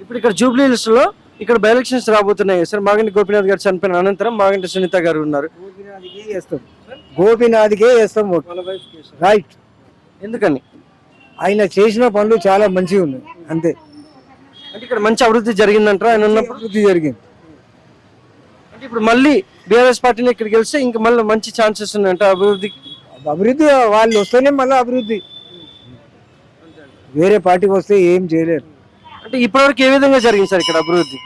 ఇప్పుడు ఇక్కడ జూబ్లీ హిల్స్లో ఇక్కడ బై ఎలక్షన్స్ రాబోతున్నాయి. సార్ మాగంటి గోపీనాథ్ గారు చనిపోయిన అనంతరం మాగంటి సునీత గారు ఉన్నారు. గోపినాథ్కే వేస్తాం గోపినాథ్కే ఓటు రైట్ ఎందుకని? ఆయన చేసిన పనులు చాలా మంచిగా ఉన్నాయి. అంతే. అంటే ఇక్కడ మంచి అభివృద్ధి జరిగిందంటారా? ఆయన ఉన్నప్పుడు? అభివృద్ధి జరిగింది. అంటే ఇప్పుడు మళ్ళీ బీఆర్ఎస్ పార్టీని ఇక్కడ గెలిస్తే ఇంకా మళ్ళీ మంచి ఛాన్సెస్ ఉన్నాయంట అభివృద్ధి? అభివృద్ధి వాళ్ళు వస్తేనే మళ్ళీ అభివృద్ధి. వేరే పార్టీకి వస్తే ఏం చేయలేరు. అంటే ఇప్పటివరకు ఏ విధంగా జరిగింది సార్ ఇక్కడ అభివృద్ధి?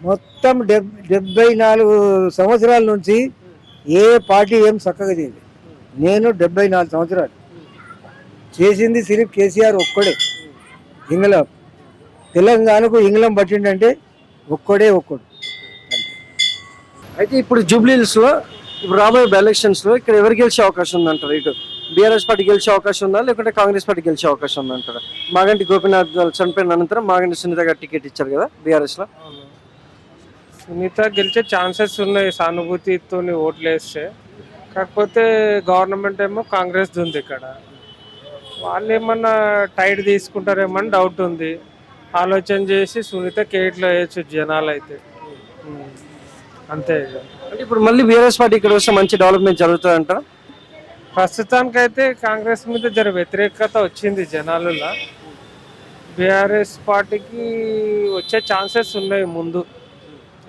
మొత్తం డెబ్ డెబ్బై నాలుగు సంవత్సరాల నుంచి ఏ పార్టీ ఏం చక్కగా చేయలేదు. నేను డెబ్బై నాలుగు సంవత్సరాలు చేసింది సిరిఫ్ కేసీఆర్ ఒక్కడే. ఇంగ్లం తెలంగాణకు ఇంగ్లం పట్టిండంటే ఒక్కడే ఒక్కడు. అయితే ఇప్పుడు జూబ్లీ హిల్స్లో ఇప్పుడు రాబోయే ఎలక్షన్స్లో ఇక్కడ ఎవరు గెలిచే అవకాశం ఉందంటారు? ఇటు బీఆర్ఎస్ పార్టీ గెలిచే అవకాశం ఉందా? లేకుంటే కాంగ్రెస్ పార్టీ గెలిచే అవకాశం ఉందంటారా మాగంటి గోపీనాథ్ గారు చనిపోయిన అనంతరం మాగంటి సునీత గారు టికెట్ ఇచ్చారు కదా బీఆర్ఎస్లో సునీత గెలిచే ఛాన్సెస్ ఉన్నాయి సానుభూతితో ఓట్లు వేస్తే. కాకపోతే గవర్నమెంట్ ఏమో కాంగ్రెస్ ఉంది ఇక్కడ. వాళ్ళు ఏమన్నా టైట్ తీసుకుంటారేమో అని డౌట్ ఉంది. ఆలోచన చేసి సునీత కేట్లో వేయచ్చు జనాలు అయితే. అంతే ఇప్పుడు మళ్ళీ బీఆర్ఎస్ పార్టీ ఇక్కడ వస్తే మంచి డెవలప్మెంట్ జరుగుతుంది అంటారా ప్రస్తుతానికైతే కాంగ్రెస్ మీద జర వ్యతిరేకత వచ్చింది జనాలలో. బీఆర్ఎస్ పార్టీకి వచ్చే ఛాన్సెస్ ఉన్నాయి ముందు.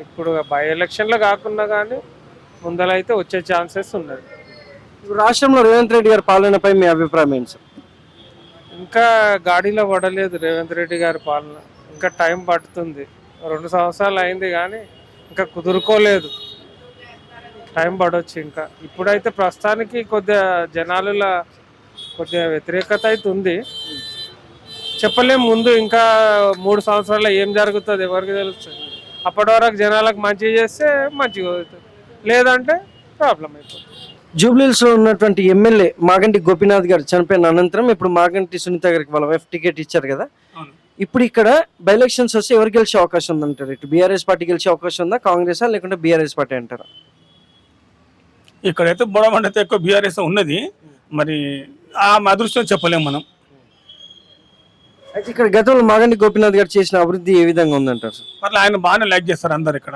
ఇప్పుడు బై ఎలక్షన్లో కాకుండా కానీ ముందలైతే వచ్చే ఛాన్సెస్ ఉన్నది ఇప్పుడు రాష్ట్రంలో రేవంత్ రెడ్డి గారి పాలనపై మీ అభిప్రాయం ఏంటి సార్? ఇంకా గాడిలో పడలేదు రేవంత్ రెడ్డి గారి పాలన. ఇంకా టైం పడుతుంది. రెండు సంవత్సరాలు అయింది కానీ ఇంకా కుదురుకోలేదు. టైం పడవచ్చు ఇంకా. ఇప్పుడైతే ప్రస్తుతానికి కొద్దిగా జనాల కొద్దిగా వ్యతిరేకత అయితే ఉంది. చెప్పలేం ముందు ఇంకా మూడు సంవత్సరాల్లో ఏం జరుగుతుంది ఎవరికి తెలుస్తుంది అప్పటి వరకు జనాలకు మంచిగా చేస్తే మంచిగా అవుతుంది. లేదంటే ప్రాబ్లం అయిపోతుంది. జూబ్లీహిల్స్లో ఉన్నటువంటి ఎమ్మెల్యే మాగంటి గోపీనాథ్ గారు చనిపోయిన అనంతరం ఇప్పుడు మాగంటి సునీత గారికి వాళ్ళ వైఫ్ టికెట్ ఇచ్చారు కదా. ఇప్పుడు ఇక్కడ బై ఎలక్షన్స్ వస్తే ఎవరు గెలిచే అవకాశం ఉందంటారు? ఇటు బీఆర్ఎస్ పార్టీ గెలిచే అవకాశం ఉందా? కాంగ్రెస్? లేకుంటే బీఆర్ఎస్ పార్టీ అంటారా? ఇక్కడైతే బొడమండ అయితే ఎక్కువ బీఆర్ఎస్ ఉన్నది. మరి ఆ అదృష్టం చెప్పలేం మనం. అయితే ఇక్కడ గతంలో మాగంటి గోపీనాథ్ గారు చేసిన అభివృద్ధి ఏ విధంగా ఉందంటారు? సార్ అట్లా ఆయన బాగానే లైక్ చేస్తారు అందరు ఇక్కడ.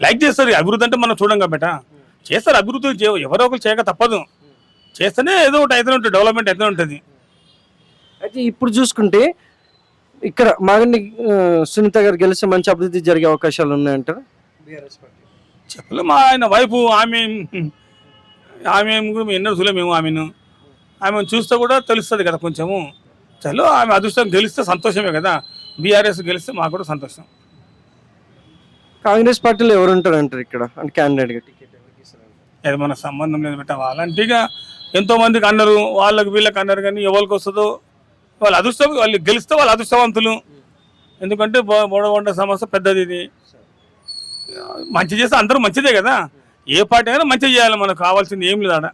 లైక్ చేస్తారు అభివృద్ధి అంటే మనం చూడంగా బేట. చేస్తారు అభివృద్ధి ఎవరో ఒకరు చేయక తప్పదు. చేస్తేనే ఏదో ఒకటి అయితే ఉంటుంది డెవలప్మెంట్ అయితే ఉంటుంది. అయితే ఇప్పుడు చూసుకుంటే ఇక్కడ మాగంటి ఆ, సునీత గారు గెలిస్తే మంచి అభివృద్ధి జరిగే అవకాశాలు ఉన్నాయంటారా? BRS party. చెప్పలేము ఆయన వైపు ఆమె ఆమె కూడా ఎన్నో చూడలేము ఆమెను. ఆమెను చూస్తే కూడా తెలుస్తుంది కదా కొంచెము. చలో ఆమె అదృష్టం గెలిస్తే సంతోషమే కదా. బీఆర్ఎస్ గెలిస్తే మాకు కూడా సంతోషం. కాంగ్రెస్ పార్టీలో ఎవరు ఉంటారు అంటారు ఇక్కడ? అంటే క్యాండిడేట్గా టికెట్? అది మన సంబంధం లేదు పెట్ట వాళ్ళంటే ఇక ఎంతో మందికి అన్నారు. వాళ్ళకి వీళ్ళకి అన్నారు కానీ ఎవరికి వస్తుందో వాళ్ళు అదృష్టం వాళ్ళు గెలిస్తే వాళ్ళు అదృష్టవంతులు. ఎందుకంటే బోడగొండ సమస్య పెద్దది ఇది. మంచి చేస్తే అందరూ మంచిదే కదా. ఏ పార్టీ అయినా మంచి చేయాలి మనకు కావాల్సింది ఏం లేదు ఆడ.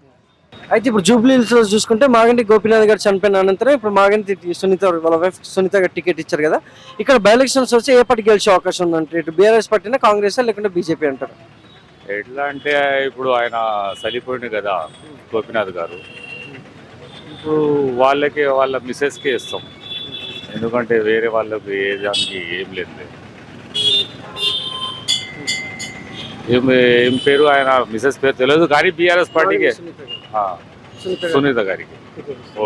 అయితే ఇప్పుడు జూబ్లీ హిల్స్లో చూసుకుంటే మాగంటి గోపీనాథ్ గారు చనిపోయిన అనంతరం ఇప్పుడు మాగంటి సునీత వాళ్ళ వైఫ్ సునీత గారు టికెట్ ఇచ్చారు కదా. ఇక్కడ బై ఎలక్షన్స్ వచ్చి ఏ పార్టీ గెలిచే అవకాశం ఉందంటే ఇటు బీఆర్ఎస్ పార్టీనా కాంగ్రెస్ లేకుంటే బీజేపీ అంటారు? ఎట్లా అంటే ఇప్పుడు ఆయన చనిపోయింది కదా గోపినాథ్ గారు. ఇప్పుడు వాళ్ళకి వాళ్ళ మిస్సెస్కే ఇస్తాం. ఎందుకంటే వేరే వాళ్ళకి ఏ దానికి ఏం లేదు. ఏం పేరు? ఆయన మిస్సెస్ పేరు తెలియదు కానీ బీఆర్ఎస్ పార్టీకి. సునీత గారికి.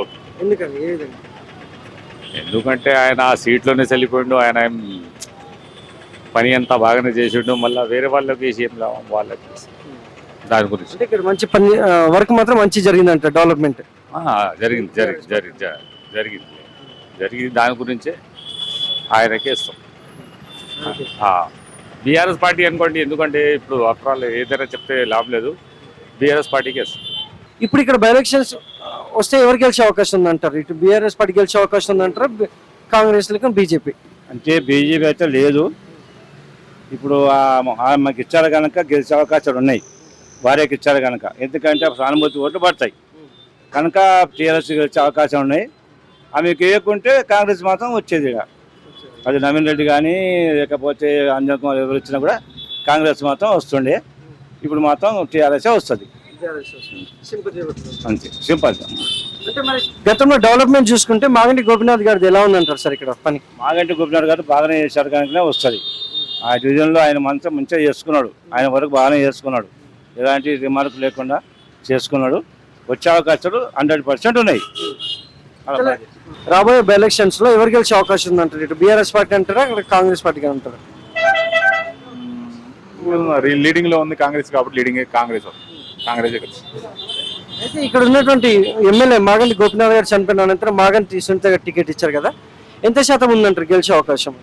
ఓకే. ఎందుకంటే ఆయన ఆ సీట్లోనే చనిపోయిండు ఆయన పని అంతా బాగానే చేసిండు. మళ్ళీ వేరే వాళ్ళకి వేసి ఏం లాభం? వాళ్ళకి దాని గురించి. ఇక్కడ మంచి పని వర్క్ మాత్రం మంచి జరిగిందంట డెవలప్మెంట్. జరిగింది జరిగింది జరిగింది జరిగింది. జరిగింది దాని గురించే ఆయనకే ఇస్తాం. బీఆర్ఎస్ పార్టీ అనుకోండి ఎందుకంటే ఇప్పుడు ఆఫ్టర్ ఆల్ ఏదైనా చెప్తే లాభం లేదు. బీఆర్ఎస్ పార్టీకే ఇప్పుడు ఇక్కడ బై ఎలక్షన్స్ వస్తే ఎవరు గెలిచే అవకాశం ఉందంటారు? ఇటు బీఆర్ఎస్ పార్టీ గెలిచే అవకాశం ఉందంటారా? కాంగ్రెస్ లేక బీజేపీ? అంటే బీజేపీ అయితే లేదు. ఇప్పుడు ఆ- ఆమెకి ఇచ్చారు కనుక గెలిచే అవకాశాలు ఉన్నాయి. భార్యకి ఇచ్చారు కనుక ఎందుకంటే సానుభూతి ఓట్లు పడతాయి. కనుక టీఆర్ఎస్ గెలిచే అవకాశం ఉన్నాయి. ఆమెకి వేయకుంటే కాంగ్రెస్ మాత్రం వచ్చేది ఇక అది నవీన్ రెడ్డి కానీ లేకపోతే అంజన్ కుమార్ ఎవరు వచ్చినా కూడా కాంగ్రెస్ మాత్రం వస్తుండే. ఇప్పుడు మాత్రం టీఆర్ఎస్ వస్తుంది. అంతే సింపుల్ అంటే మరి గతంలో డెవలప్మెంట్ చూసుకుంటే మాగంటి గోపినాథ్ గారిది ఎలా ఉందంటారు సార్ ఇక్కడ పని? మాగంటి గోపినాథ్ గారు బాగానే చేశారు కనుకనే వస్తుంది. ఆ డివిజన్లో ఆయన మంచిగా మంచిగా చేసుకున్నాడు. ఆయన వరకు బాగానే చేసుకున్నాడు. ఎలాంటి రిమార్క్ లేకుండా చేసుకున్నాడు. వచ్చే అవకాశాలు హండ్రెడ్ పర్సెంట్ ఉన్నాయి. రాబోయే బై ఎలక్షన్స్లో ఎవరు గెలిచే అవకాశం ఉందంటారు? ఇటు బీఆర్ఎస్ పార్టీ అంటారా అక్కడ కాంగ్రెస్ పార్టీ అంటారా? లీడింగ్లో ఉంది కాంగ్రెస్ కాబట్టి లీడింగ్ కాంగ్రెస్ కాంగ్రెస్ అయితే ఇక్కడ ఉన్నటువంటి ఎమ్మెల్యే మాగంటి గోపినాథ్ గారు చనిపోయిన అనంతరం మాగంటి సునీత గారు టికెట్ ఇచ్చారు కదా. ఎంత శాతం ఉందంటారు గెలిచే అవకాశం?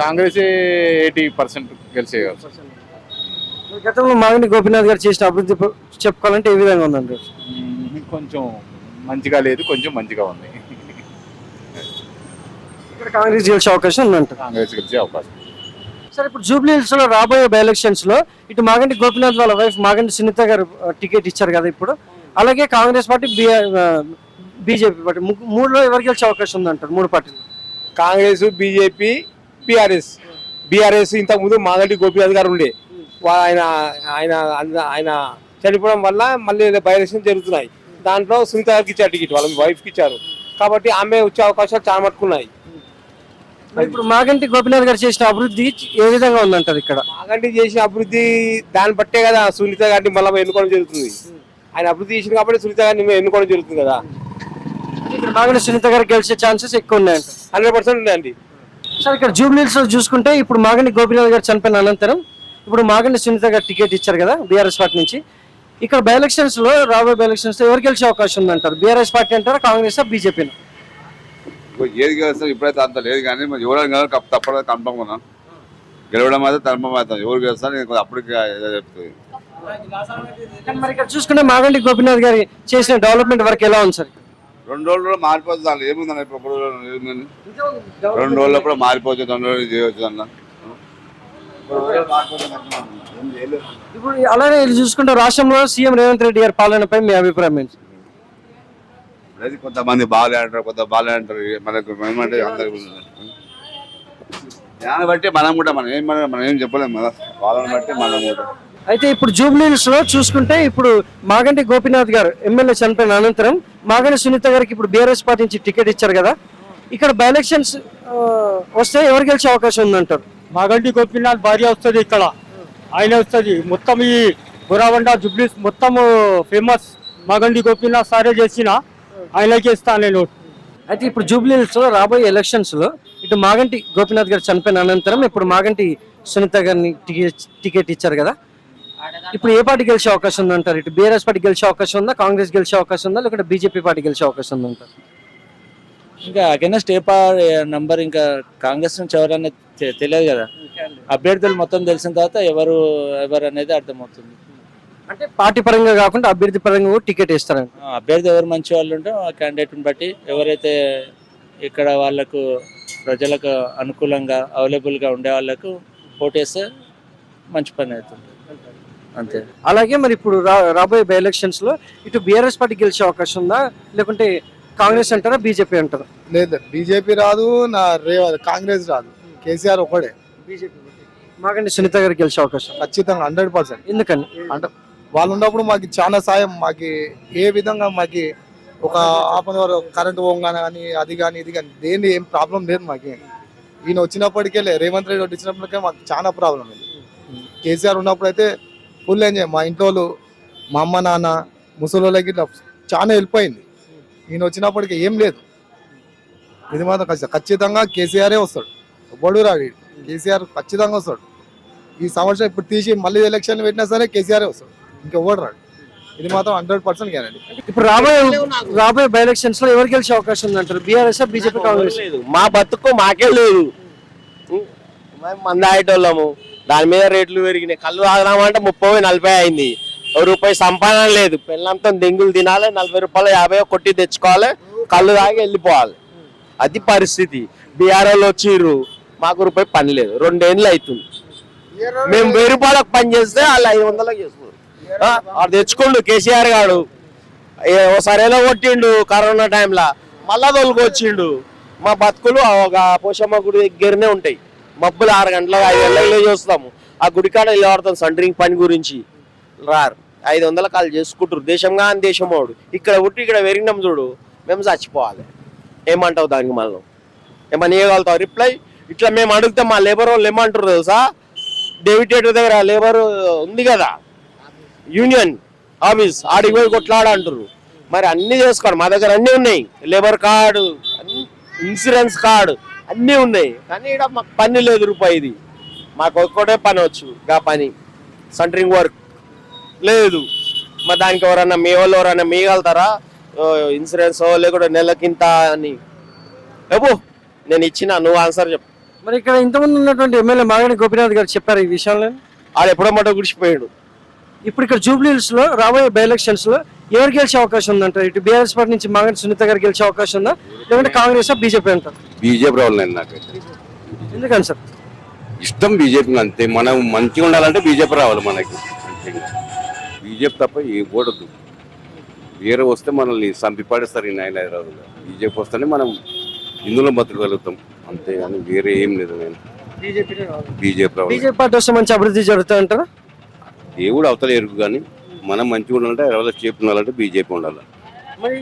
కాంగ్రెస్ ఎయిటీ పర్సెంట్ గెలిచే గతంలో మాగంటి గోపినాథ్ గారు చేసిన అభివృద్ధి చెప్పుకోవాలంటే ఏ విధంగా ఉందండి కొంచెం మంచిగా లేదు కొంచెం మంచిగా ఉంది. ఇక్కడ కాంగ్రెస్ గెలిచే అవకాశం కాంగ్రెస్ గెలిచే అవకాశం. సార్ ఇప్పుడు జూబ్లీ హిల్స్లో రాబోయే బై ఎలక్షన్స్లో ఇటు మాగంటి గోపినాథ్ వాళ్ళ వైఫ్ మాగంటి సునీత గారు టికెట్ ఇచ్చారు కదా ఇప్పుడు. అలాగే కాంగ్రెస్ పార్టీ బీజేపీ పార్టీ. మూడులో ఎవరు గెలిచే అవకాశం ఉందంటారు మూడు పార్టీలు? కాంగ్రెస్ బీజేపీ బీఆర్ఎస్ బీఆర్ఎస్ ఇంతకు ముందు మాగంటి గోపినాథ్ గారు ఉండే. ఆయన ఆయన ఆయన చనిపోవడం వల్ల మళ్ళీ బై ఎలక్షన్ జరుగుతున్నాయి. దాంట్లో సునీత గారికి ఇచ్చారు టికెట్ వాళ్ళ వైఫ్కి ఇచ్చారు. కాబట్టి ఆమె వచ్చే అవకాశాలు చాలా మట్టుకున్నాయి ఇప్పుడు మాగంటి గోపినాథ్ గారు చేసిన అభివృద్ధి ఏ విధంగా ఉందంటారు ఇక్కడ? మాగంటి చేసిన అభివృద్ధి దాన్ని బట్టే కదా సునీత గారిని మళ్ళీ ఎన్నుకోవడం జరుగుతుంది. ఆయన అభివృద్ధి చేసింది కాబట్టి సునీత గారిని ఎన్నుకోవడం జరుగుతుంది కదా. ఇక్కడ మాగంటి సునీత గారు గెలిచే ఛాన్సెస్ ఎక్కువ ఉన్నాయంట. హండ్రెడ్ పర్సెంట్ ఉందండి సార్ ఇక్కడ జూబ్లీహిల్స్లో చూసుకుంటే ఇప్పుడు మాగంటి గోపినాథ్ గారు చనిపోయిన అనంతరం ఇప్పుడు మాగంటి సునీత గారు టికెట్ ఇచ్చారు కదా బీఆర్ఎస్ పార్టీ నుంచి. ఇక్కడ బై ఎలక్షన్స్లో రాబోయే బై ఎలక్షన్స్లో ఎవరు గెలిచే అవకాశం ఉందంటారు? బీఆర్ఎస్ పార్టీ అంటారా కాంగ్రెస్ బీజేపీ ఏది గెలుస్తారు ఇప్పుడైతే అంత లేదు కానీ మరి ఎవరైనా కప్ తప్పదు కన్ఫర్మ్ ఉన్నాం. గెలవడం అయితే కన్ఫర్మ్ అవుతాం ఎవరు గెలుస్తారు నేను అప్పటికి చెప్తుంది. మరి ఇక్కడ చూసుకుంటే మాగంటి గోపినాథ్ గారి చేసిన డెవలప్మెంట్ వరకు ఎలా ఉంది సార్? రెండు రోజుల్లో మారిపోతుంది దాంట్లో ఏముందని ఇప్పుడు? రెండు రోజుల్లో కూడా మారిపోతుంది రెండు రోజులు చేయవచ్చు అన్న. ఇప్పుడు అలానే ఇది చూసుకుంటే రాష్ట్రంలో సీఎం రేవంత్ రెడ్డి గారి పాలనపై మీ అభిప్రాయం ఏంటి? అనేది కొంతమంది బాగాలే అంటారు కొంత బాగాలే అంటారు మనకు ఏమంటే అందరికి దాన్ని బట్టి మనం కూడా మనం ఏం మనం మనం ఏం చెప్పలేము కదా. వాళ్ళని బట్టి మనం కూడా. అయితే ఇప్పుడు జూబ్లీహిల్స్లో చూసుకుంటే ఇప్పుడు మాగంటి గోపినాథ్ గారు ఎమ్మెల్యే చనిపోయిన అనంతరం మాగంటి సునీత గారికి ఇప్పుడు బీఆర్ఎస్ పార్టీ నుంచి టికెట్ ఇచ్చారు కదా. ఇక్కడ బై ఎలక్షన్స్ వస్తే ఎవరు గెలిచే అవకాశం ఉందంటారు? మాగంటి గోపీనాథ్ భార్య వస్తుంది ఇక్కడ. ఆయన వస్తుంది. మొత్తం ఈ గురాబండ జుబ్లీస్ మొత్తం ఫేమస్ మాగంటి గోపీనాథ్ సారే చేసిన. ఆయనకి ఇస్తాను నేను. అయితే ఇప్పుడు జూబ్లీహిల్స్లో రాబోయే ఎలక్షన్స్లో ఇటు మాగంటి గోపినాథ్ గారు చనిపోయిన అనంతరం ఇప్పుడు మాగంటి సునీత గారిని టికెట్ టికెట్ ఇచ్చారు కదా. ఇప్పుడు ఏ పార్టీ గెలిచే అవకాశం ఉందంటారు? ఇటు బీఆర్ఎస్ పార్టీ గెలిచే అవకాశం ఉందా? కాంగ్రెస్ గెలిచే అవకాశం ఉందా? లేకపోతే బీజేపీ పార్టీ గెలిచే అవకాశం ఉందంటారు ఇంకా అగెనెస్ట్ ఏ పార్ నంబర్ ఇంకా కాంగ్రెస్ నుంచి ఎవరన్నా తె- తెలియదు కదా. అభ్యర్థులు మొత్తం తెలిసిన తర్వాత ఎవరు ఎవరు అనేది అర్థమవుతుంది. అంటే పార్టీ పరంగా కాకుండా అభ్యర్థి పరంగా కూడా టికెట్ ఇస్తారంట ఆ, అభ్యర్థి ఎవరు మంచి వాళ్ళు ఉంటే ఆ క్యాండిడేట్ని బట్టి ఎవరైతే ఇక్కడ వాళ్ళకు ప్రజలకు అనుకూలంగా అవైలబుల్గా ఉండే వాళ్ళకు ఓటేస్తే మంచి పని అవుతుంది. అంతే. అలాగే మరి ఇప్పుడు రా- రాబోయే బై ఎలక్షన్స్లో ఇటు బీఆర్ఎస్ పార్టీ గెలిచే అవకాశం ఉందా? లేకుంటే కాంగ్రెస్ అంటారా బీజేపీ అంటారా? లేదు బీజేపీ రాదు నా రే కాంగ్రెస్ రాదు. కేసీఆర్ ఒకడే. బీజేపీ మాకంటే సునీత గారికి గెలిచే అవకాశం ఖచ్చితంగా హండ్రెడ్ పర్సెంట్. ఎందుకని అంటే వాళ్ళు ఉన్నప్పుడు మాకు చాలా సాయం మాకు ఏ విధంగా మాకు ఒక అన్ అవర్ కరెంట్ పోగానే కానీ అది కానీ ఇది కానీ దేని ఏం ప్రాబ్లం లేదు మాకు. ఈయన వచ్చినప్పటికే లే రేవంత్ రెడ్డి వచ్చినప్పటికే మాకు చాలా ప్రాబ్లం ఉంది. కేసీఆర్ ఉన్నప్పుడు అయితే ఫుల్ ఎంజాయ్. మా ఇంట్లో వాళ్ళు, మా అమ్మ నాన్న ముసలోళ్ళకి చాలా హెల్ప్ అయింది. ఈయన వచ్చినప్పటికీ ఏం లేదు. ఇది మాత్రం ఖచ్చితంగా ఖచ్చితంగా కేసీఆరే వస్తాడు. రాడు కేసీఆర్ ఖచ్చితంగా వస్తాడు. ఈ సంవత్సరం ఇప్పుడు తీసి మళ్ళీ ఎలక్షన్ పెట్టినా సరే కేసీఆర్ వస్తాడు. ఇంకెవ్వడు రాడు. ఇది మాత్రం హండ్రెడ్ పర్సెంట్ గ్యారంటీ ఇప్పుడు రాబోయే రాబోయే బై ఎలక్షన్స్లో ఎవరు గెలిచే అవకాశం ఉందంటారు? BRS BJP Congress? లేదు. మా బతుకు మాకే లేదు. మంది ఆయేటోళ్ళము దాని మీద రేట్లు పెరిగినాయి. కళ్ళు తాగదామంటే ముప్పై నలభై అయింది. ఓ రూపాయి సంపాదన లేదు. పిల్లలతో దెంగులు తినాలి నలభై రూపాయలు యాభై కొట్టి తెచ్చుకోవాలి కళ్ళు తాగి వెళ్ళిపోవాలి. అది పరిస్థితి. బీఆర్ వాళ్ళు వచ్చిర్రు. మాకు రూపాయి పని లేదు. రెండేళ్ళు అవుతుంది మేము వెయ్యి రూపాయలకు పని చేస్తే వాళ్ళు ఐదు వందలకు చేస్తున్నారు. వాడు తెచ్చుకోండు కేసీఆర్ గాడు. ఏ, ఏదో కొట్టిండు కరోనా టైంలో? మళ్ళా తోలుకొచ్చిండు. మా బతుకులు ఒక పోషమ్మ గుడి దగ్గరనే ఉంటాయి. మబ్బులు ఆరు గంటలకు ఐదు గంటలకు చూస్తాము ఆ గుడి కాడ నిలబడతాం సండ్రింగ్ పని గురించి. రారు. ఐదు వందల కాలు చేసుకుంటారు దేశంగా అని దేశం వాడు. ఇక్కడ పుట్టి ఇక్కడ పెరిగినాం చూడు మేము చచ్చిపోవాలి. ఏమంటావు దానికి మనం ఏమన్నా ఇవ్వగలుగుతావు రిప్లై ఇట్లా మేము అడిగితే మా లేబర్ వాళ్ళు ఏమంటారు తెలుసా? డెవిటేటర్ దగ్గర లేబర్ ఉంది కదా? యూనియన్ ఆఫీస్ ఆడికి పోయి కొట్లాడ అంటారు మరి అన్నీ చేసుకోండి. మా దగ్గర అన్నీ ఉన్నాయి. లేబర్ కార్డు ఇన్సూరెన్స్ కార్డు అన్నీ ఉన్నాయి. కానీ ఇక్కడ మాకు పని లేదు రూపాయిది మాకు ఒక్కటే పని వచ్చు. గా పని. సెంటరింగ్ వర్క్ లేదు. మరి దానికి ఎవరన్నా మీ వాళ్ళు ఎవరన్నా మీగలుగుతారా ఇన్సూరెన్స్ లేకుంటే నెలకింత అని. చెప్పు నేను ఇచ్చిన నువ్వు ఆన్సర్ చెప్పు. మరి ఇక్కడ ఇంతమంది ఉన్నటువంటి ఎమ్మెల్యే మాగంటి గోపీనాథ్ గారు చెప్పారు ఈ విషయంలో. ఆడు ఎప్పుడో మటో గుడిచిపోయాడు. ఇప్పుడు ఇక్కడ జూబ్లీ హిల్స్లో రాబోయే బై ఎలక్షన్స్లో ఎవరు గెలిచే అవకాశం ఉందంటారు ఇటు బీఆర్ఎస్ పార్టీ నుంచి మాగంటి సునీత గారు గెలిచే అవకాశం ఉందా? లేదంటే కాంగ్రెస్ బీజేపీ అంటారు? బీజేపీ రావాలని నాకైతే. ఎందుకని సార్? ఇష్టం బీజేపీ అంతే. మనం మంచిగా ఉండాలంటే బీజేపీ రావాలి మనకి. అంతే బీజేపీ తప్ప ఏ కూడదు వేరే వస్తే మనల్ని చంపి పడేస్తారు ఈ నాయన హైదరాబాద్లో బీజేపీ వస్తేనే మనం ఇందులో బతకగలుగుతాం అంతే కానీ వేరే ఏం లేదు నేను. బీజేపీ బీజేపీ పార్టీ వస్తే మంచి అభివృద్ధి జరుగుతుంది అంటారా? దేవుడు అవతల ఎరుకు కానీ మనం మంచిగా ఉండాలంటే హైదరాబాద్లో చేపి ఉండాలంటే బీజేపీ ఉండాలి. మరి